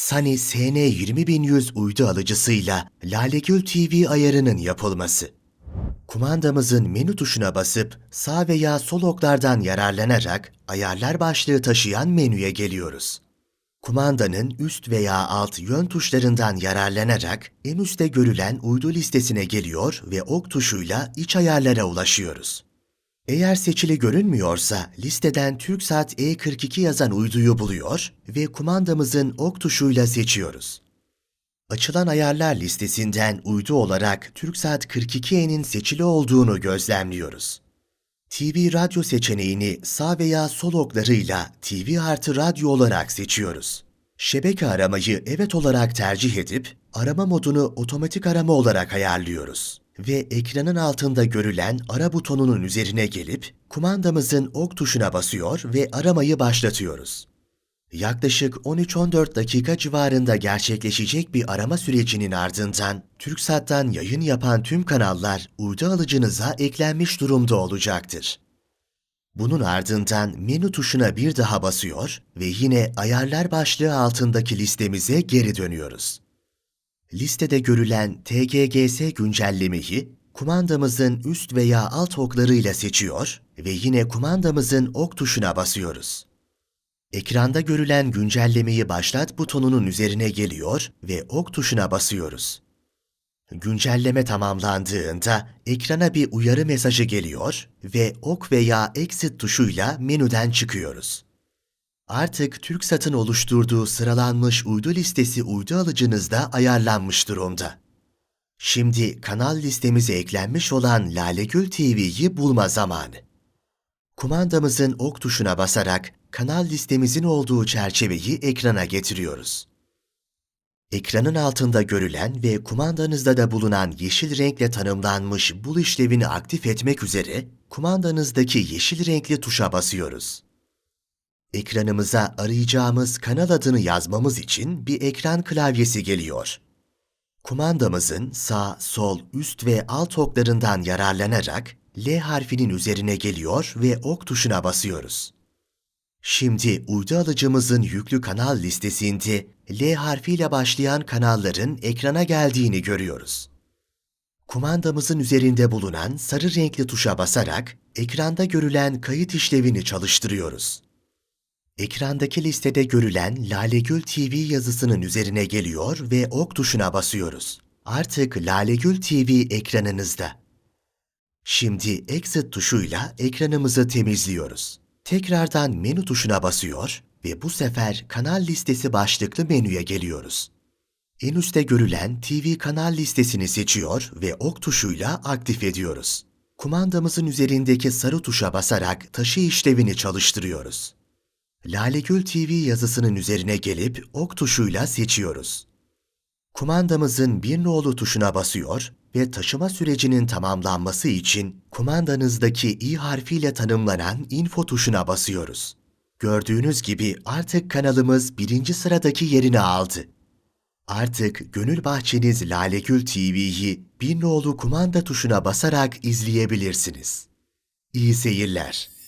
Sony SN20100 uydu alıcısıyla Lalegül TV ayarının yapılması. Kumandamızın menü tuşuna basıp sağ veya sol oklardan yararlanarak ayarlar başlığı taşıyan menüye geliyoruz. Kumandanın üst veya alt yön tuşlarından yararlanarak en üstte görülen uydu listesine geliyor ve ok tuşuyla iç ayarlara ulaşıyoruz. Eğer seçili görünmüyorsa listeden TürkSat E42 yazan uyduyu buluyor ve kumandamızın ok tuşuyla seçiyoruz. Açılan ayarlar listesinden uydu olarak TürkSat 42E'nin seçili olduğunu gözlemliyoruz. TV radyo seçeneğini sağ veya sol oklarıyla TV artı radyo olarak seçiyoruz. Şebeke aramayı evet olarak tercih edip arama modunu otomatik arama olarak ayarlıyoruz. Ve ekranın altında görülen ara butonunun üzerine gelip kumandamızın ok tuşuna basıyor ve aramayı başlatıyoruz. Yaklaşık 13-14 dakika civarında gerçekleşecek bir arama sürecinin ardından TürkSat'tan yayın yapan tüm kanallar uydu alıcınıza eklenmiş durumda olacaktır. Bunun ardından menü tuşuna bir daha basıyor ve yine ayarlar başlığı altındaki listemize geri dönüyoruz. Listede görülen TGGS güncellemeyi kumandamızın üst veya alt oklarıyla seçiyor ve yine kumandamızın ok tuşuna basıyoruz. Ekranda görülen güncellemeyi başlat butonunun üzerine geliyor ve ok tuşuna basıyoruz. Güncelleme tamamlandığında ekrana bir uyarı mesajı geliyor ve ok veya exit tuşuyla menüden çıkıyoruz. Artık TürkSat'ın oluşturduğu sıralanmış uydu listesi uydu alıcınızda ayarlanmış durumda. Şimdi kanal listemize eklenmiş olan Lalegül TV'yi bulma zamanı. Kumandamızın ok tuşuna basarak kanal listemizin olduğu çerçeveyi ekrana getiriyoruz. Ekranın altında görülen ve kumandanızda da bulunan yeşil renkle tanımlanmış bul işlevini aktif etmek üzere kumandanızdaki yeşil renkli tuşa basıyoruz. Ekranımıza arayacağımız kanal adını yazmamız için bir ekran klavyesi geliyor. Kumandamızın sağ, sol, üst ve alt oklarından yararlanarak L harfinin üzerine geliyor ve ok tuşuna basıyoruz. Şimdi uydu alıcımızın yüklü kanal listesinde L harfiyle başlayan kanalların ekrana geldiğini görüyoruz. Kumandamızın üzerinde bulunan sarı renkli tuşa basarak ekranda görülen kayıt işlevini çalıştırıyoruz. Ekrandaki listede görülen Lalegül TV yazısının üzerine geliyor ve ok tuşuna basıyoruz. Artık Lalegül TV ekranınızda. Şimdi Exit tuşuyla ekranımızı temizliyoruz. Tekrardan menü tuşuna basıyor ve bu sefer kanal listesi başlıklı menüye geliyoruz. En üstte görülen TV kanal listesini seçiyor ve ok tuşuyla aktif ediyoruz. Kumandamızın üzerindeki sarı tuşa basarak taşı işlevini çalıştırıyoruz. Lalegül TV yazısının üzerine gelip ok tuşuyla seçiyoruz. Kumandamızın bir nolu tuşuna basıyor ve taşıma sürecinin tamamlanması için kumandanızdaki i harfiyle tanımlanan info tuşuna basıyoruz. Gördüğünüz gibi artık kanalımız birinci sıradaki yerini aldı. Artık gönül bahçeniz Lalegül TV'yi bir nolu kumanda tuşuna basarak izleyebilirsiniz. İyi seyirler.